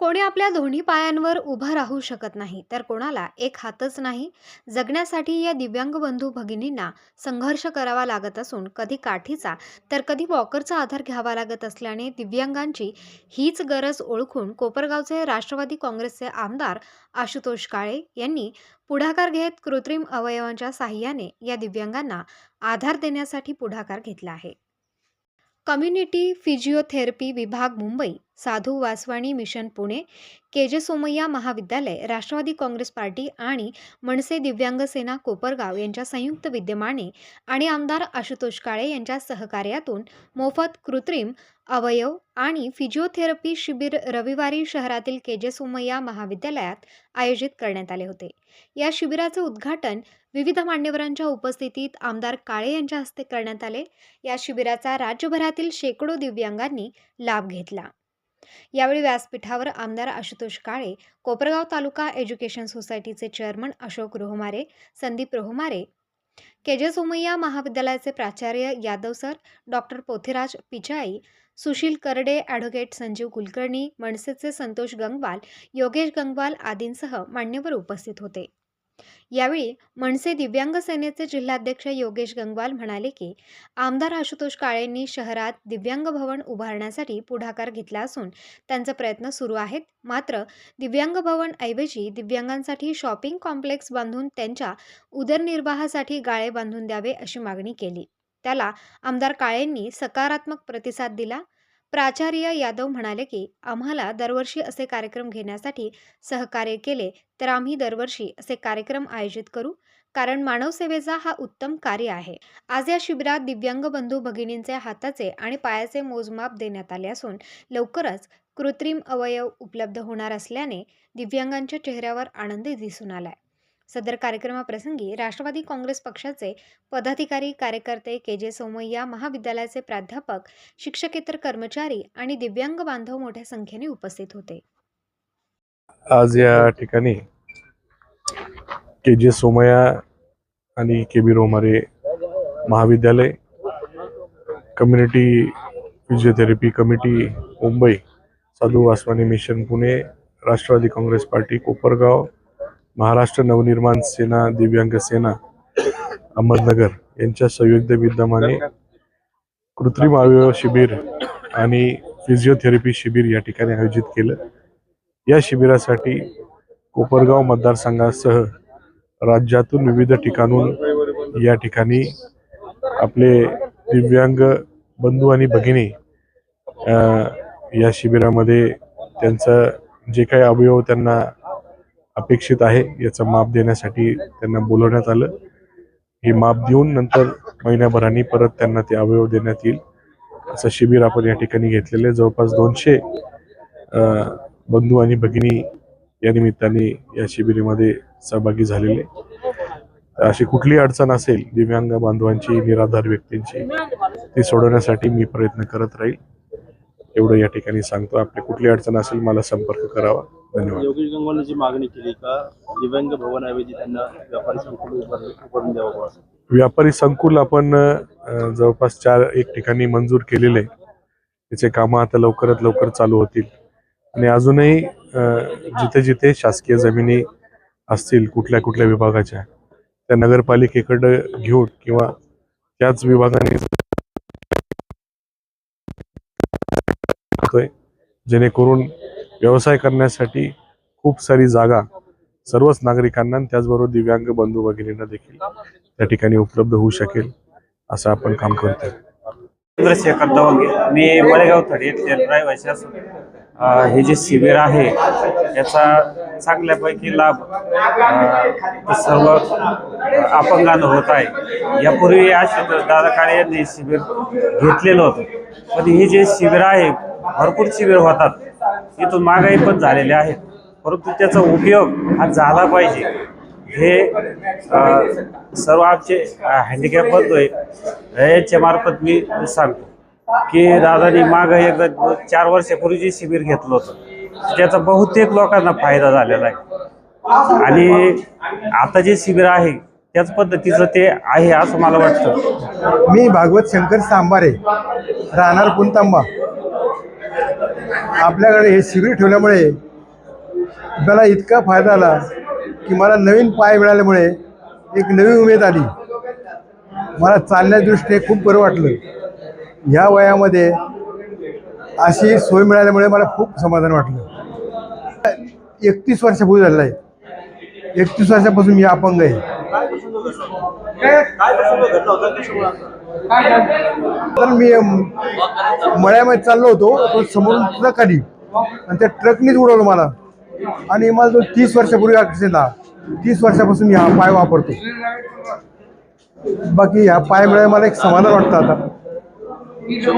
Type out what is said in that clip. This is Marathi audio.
कोणी आपल्या दोन्ही पायांवर उभं राहू शकत नाही तर कोणाला एक हातच नाही. जगण्यासाठी या दिव्यांग बंधू भगिनींना संघर्ष करावा लागत असून कधी काठीचा तर कधी वॉकरचा आधार घ्यावा लागत असल्याने दिव्यांगांची हीच गरज ओळखून कोपरगावचे राष्ट्रवादी काँग्रेसचे आमदार आशुतोष काळे यांनी पुढाकार घेत कृत्रिम अवयवांच्या साह्याने या दिव्यांगांना आधार देण्यासाठी पुढाकार घेतला आहे. कम्युनिटी फिजिओथेरपी विभाग मुंबई साधू वासवाणी मिशन पुणे के जे सोमय्या महाविद्यालय राष्ट्रवादी काँग्रेस पार्टी आणि मनसे दिव्यांग सेना कोपरगाव यांच्या संयुक्त विद्यमाने आणि आमदार आशुतोष काळे यांच्या सहकार्यातून मोफत कृत्रिम अवयव आणि फिजिओथेरपी शिबिर रविवारी शहरातील के जे सोमय्या महाविद्यालयात आयोजित करण्यात आले होते. या शिबिराचे उद्घाटन विविध मान्यवरांच्या उपस्थितीत आमदार काळे यांच्या हस्ते करण्यात आले. या शिबिराचा राज्यभरातील शेकडो दिव्यांगांनी लाभ घेतला. यावेळी व्यासपीठावर आमदार आशुतोष काळे कोपरगाव तालुका एज्युकेशन सोसायटीचे chairman Ashok Rohmare Sandeep Rohmare K J Somaiya महाविद्यालयाचे प्राचार्य Yadav sir doctor Pothiraj Pichai Sushil Karde advocate Sanjeev Kulkarni मनसेचे संतोष गंगवाल योगेश गंगवाल आदींसह मान्यवर उपस्थित होते. यावेळी मनसे दिव्यांग सेनेचे जिल्हाध्यक्ष योगेश गंगवाल म्हणाले की आमदार आशुतोष काळेंनी शहरात दिव्यांग भवन उभारण्यासाठी पुढाकार घेतला असून त्यांचे प्रयत्न सुरू आहेत. मात्र दिव्यांग भवन ऐवजी दिव्यांगांसाठी शॉपिंग कॉम्प्लेक्स बांधून त्यांच्या उदरनिर्वाहासाठी गाळे बांधून द्यावे अशी मागणी केली. त्याला आमदार काळेंनी सकारात्मक प्रतिसाद दिला. प्राचार्य यादव म्हणाले की आम्हाला दरवर्षी असे कार्यक्रम घेण्यासाठी सहकार्य केले तर आम्ही दरवर्षी असे कार्यक्रम आयोजित करू कारण मानवसेवेचा हा उत्तम कार्य आहे. आज या शिबिरात दिव्यांग बंधू भगिनींचे हाताचे आणि पायाचे मोजमाप देण्यात आले असून लवकरच कृत्रिम अवयव उपलब्ध होणार असल्याने दिव्यांगांच्या चेहऱ्यावर आनंदी दिसून आलाय. सदर कार्यक्रमाप्रसंगी राष्ट्रवादी काँग्रेस पक्षाचे पदाधिकारी कार्यकर्ते के जे सोमय्या महाविद्यालयाचे प्राध्यापक शिक्षकेतर कर्मचारी आणि दिव्यांग बांधव मोठ्या संख्येने उपस्थित होते. आज या ठिकाणी के जे सोमया आणि के बी रोमारे महाविद्यालय community physiotherapy committee Mumbai Sadhu Vaswani mission Pune Rashtrawadi Congress party Kopargaon Maharashtra Navnirman Sena Divyang Sena Ahmednagar यांच्या संयुक्त विद्यमाने कृत्रिम अवयव शिबिर आणि फिजिओथेरपी शिबिर या ठिकाणी आयोजित केलं. या शिबिरासाठी कोपरगाव मतदारसंघासह राज्यातून विविध ठिकाणून या ठिकाणी आपले दिव्यांग बंधू आणि भगिनी या शिबिरामध्ये त्यांचं जे काही अवयव त्यांना अपेक्षित आहे. याचं माप देण्यासाठी त्यांना बोलवण्यात आलं. हे माप देऊन नंतर महिन्याभराने परत त्यांना ते अवयव देण्यात येईल. असं शिबिर आपण या ठिकाणी घेतलेलं आहे. जवळपास दोनशे बंधू आणि भगिनी या निमित्ताने या शिबिरामध्ये सहभागी झालेले. अशी कुठली अडचण असेल दिव्यांग बांधवांची निराधार व्यक्तींची ती सोडवण्यासाठी मी प्रयत्न करत राहील. एवढं या ठिकाणी सांगतो. आपली कुठली अडचण असेल मला संपर्क करावा. धन्यवाद. योगेश गंगवालने जी मागणी केली का? दिव्यांग भवनाऐवजी त्यांना व्यापारी संकुल उभार- उभारून द्यावं. व्यापारी संकुल आपण जवळपास चार एक ठिकाणी मंजूर केलेले त्याचे कामं आता लवकरात लवकर चालू होतील. आणि अजूनही जिथे जिथे शासकीय जमिनी असतील कुठल्या कुठल्या विभागाच्या त्या नगरपालिकेकडं घेऊन किंवा त्याच विभागाने करतोय. जेणेकरून व्यवसाय करण्यासाठी खूप सारी जागा सर्वच नागरिकांना आणि त्याचबरोबर दिव्यांग बंधू भगिनींना देखील त्या ठिकाणी उपलब्ध होऊ शकेल असं आपण काम करतोय. चंद्रशेखर दवंगे. मी मळेगाव थडी रहिवासी असून. हे जे शिबिर आहे याचा चांगल्यापैकी लाभ सर्व अपंगांना होत आहे. यापूर्वी आशुतोष दादा काळे यांनी शिबिर घेतलेलं होतं. पण हे जे शिबिर आहे भरपूर शिबिर होतात. इथून महागाई पण झालेले आहेत परंतु त्याचा उपयोग हा झाला पाहिजे. हे सर्व आमचे हँडिकॅप बंधू आहे याच्या मार्फत मी सांगतो. की दादानी मागं एकदा चार वर्षापूर्वी जे शिबिर घेतलं होतं. त्याचा बहुतेक लोकांना फायदा झालेला आहे. आणि आता जे शिबिर आहे त्याच पद्धतीचं ते आहे असं मला वाटतं. मी भागवत शंकर सांबारे राहणार पुणतांबा आपल्याकडे हे शिबिर ठेवल्यामुळे मला इतका फायदा आला की मला नवीन पाय मिळाल्यामुळे एक नवी उमेद आली. मला चालण्याच्या दृष्टीने खूप बरं वाटलं. ह्या वयामध्ये अशी सोय मिळाल्यामुळे मला खूप समाधान वाटलं. एकतीस वर्षापूर्वी झालेलं आहे एकतीस वर्षापासून मी अपंग आहे. तर मी मळ्यामध्ये चाललो होतो तो समोरून ट्रक आली. आणि त्या ट्रकनीच उडवलं मला. आणि मला जो तीस वर्षापूर्वी ॲक्सिडेंट तीस वर्षापासून मी हा पाय वापरतो. बाकी ह्या पायामुळे मला एक समाधान वाटतं आता. you don't